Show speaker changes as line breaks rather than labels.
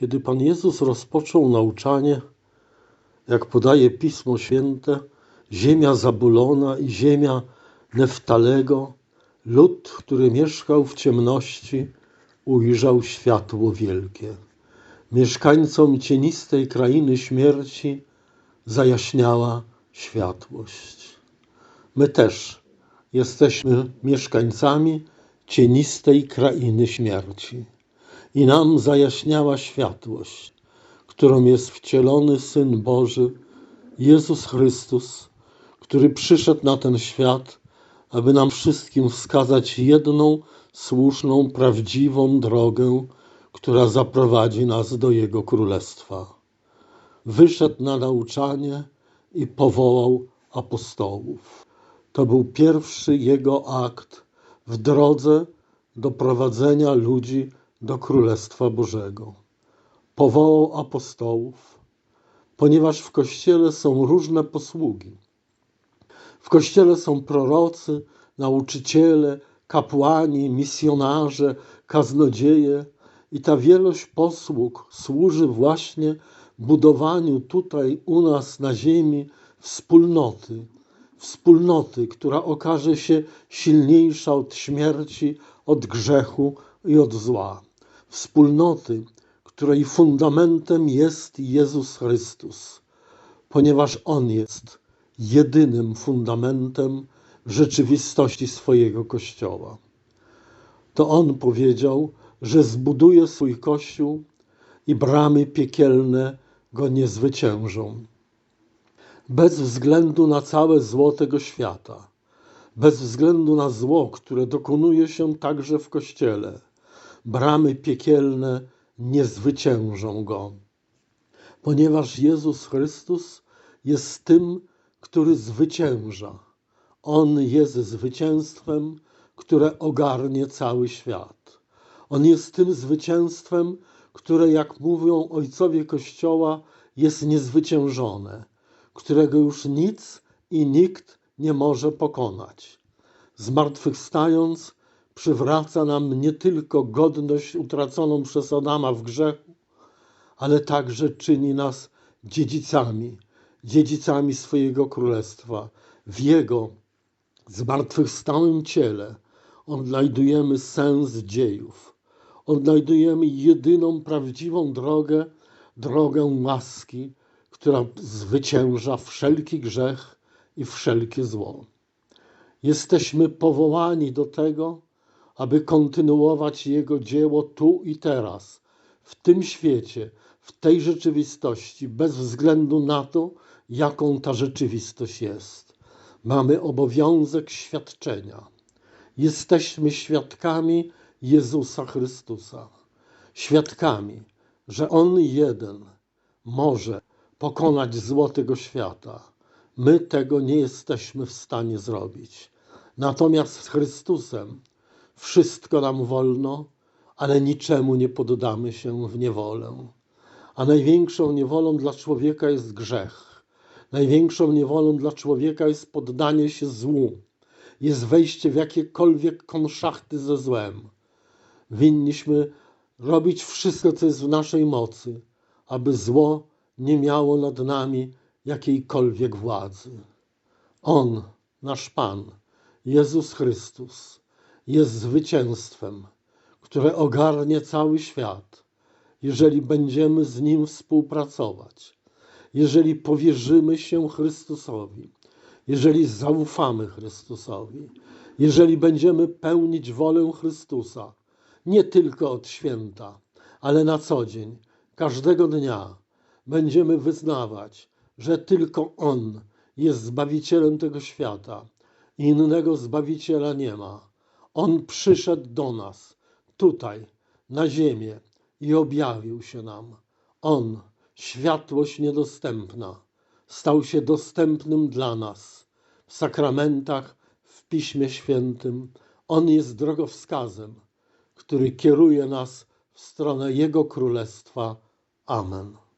Kiedy Pan Jezus rozpoczął nauczanie, jak podaje Pismo Święte, ziemia Zabulona i ziemia Neftalego, lud, który mieszkał w ciemności, ujrzał światło wielkie. Mieszkańcom cienistej krainy śmierci zajaśniała światłość. My też jesteśmy mieszkańcami cienistej krainy śmierci i nam zajaśniała światłość, którą jest wcielony Syn Boży, Jezus Chrystus, który przyszedł na ten świat, aby nam wszystkim wskazać jedną słuszną, prawdziwą drogę, która zaprowadzi nas do Jego Królestwa. Wyszedł na nauczanie i powołał apostołów. To był pierwszy Jego akt w drodze do prowadzenia ludzi do Królestwa Bożego. Powołał apostołów, ponieważ w Kościele są różne posługi. W Kościele są prorocy, nauczyciele, kapłani, misjonarze, kaznodzieje i ta wielość posług służy właśnie budowaniu tutaj u nas na ziemi wspólnoty, wspólnoty, która okaże się silniejsza od śmierci, od grzechu i od zła. Wspólnoty, której fundamentem jest Jezus Chrystus, ponieważ On jest jedynym fundamentem rzeczywistości swojego Kościoła. To On powiedział, że zbuduje swój Kościół i bramy piekielne go nie zwyciężą. Bez względu na całe zło tego świata, bez względu na zło, które dokonuje się także w Kościele, bramy piekielne nie zwyciężą go. Ponieważ Jezus Chrystus jest tym, który zwycięża. On jest zwycięstwem, które ogarnie cały świat. On jest tym zwycięstwem, które, jak mówią ojcowie Kościoła, jest niezwyciężone, którego już nic i nikt nie może pokonać. Zmartwychwstając, przywraca nam nie tylko godność utraconą przez Adama w grzechu, ale także czyni nas dziedzicami, dziedzicami swojego królestwa. W Jego zmartwychwstałym ciele odnajdujemy sens dziejów. Odnajdujemy jedyną prawdziwą drogę, drogę łaski, która zwycięża wszelki grzech i wszelkie zło. Jesteśmy powołani do tego, aby kontynuować Jego dzieło tu i teraz, w tym świecie, w tej rzeczywistości, bez względu na to, jaką ta rzeczywistość jest. Mamy obowiązek świadczenia. Jesteśmy świadkami Jezusa Chrystusa. Świadkami, że On jeden może pokonać zło tego świata. My tego nie jesteśmy w stanie zrobić. Natomiast z Chrystusem wszystko nam wolno, ale niczemu nie poddamy się w niewolę. A największą niewolą dla człowieka jest grzech. Największą niewolą dla człowieka jest poddanie się złu, jest wejście w jakiekolwiek konszachty ze złem. Winniśmy robić wszystko, co jest w naszej mocy, aby zło nie miało nad nami jakiejkolwiek władzy. On, nasz Pan, Jezus Chrystus, jest zwycięstwem, które ogarnie cały świat, jeżeli będziemy z Nim współpracować, jeżeli powierzymy się Chrystusowi, jeżeli zaufamy Chrystusowi, jeżeli będziemy pełnić wolę Chrystusa, nie tylko od święta, ale na co dzień, każdego dnia będziemy wyznawać, że tylko On jest Zbawicielem tego świata. Innego Zbawiciela nie ma. On przyszedł do nas, tutaj, na ziemię i objawił się nam. On, światłość niedostępna, stał się dostępnym dla nas w sakramentach, w Piśmie Świętym. On jest drogowskazem, który kieruje nas w stronę Jego Królestwa. Amen.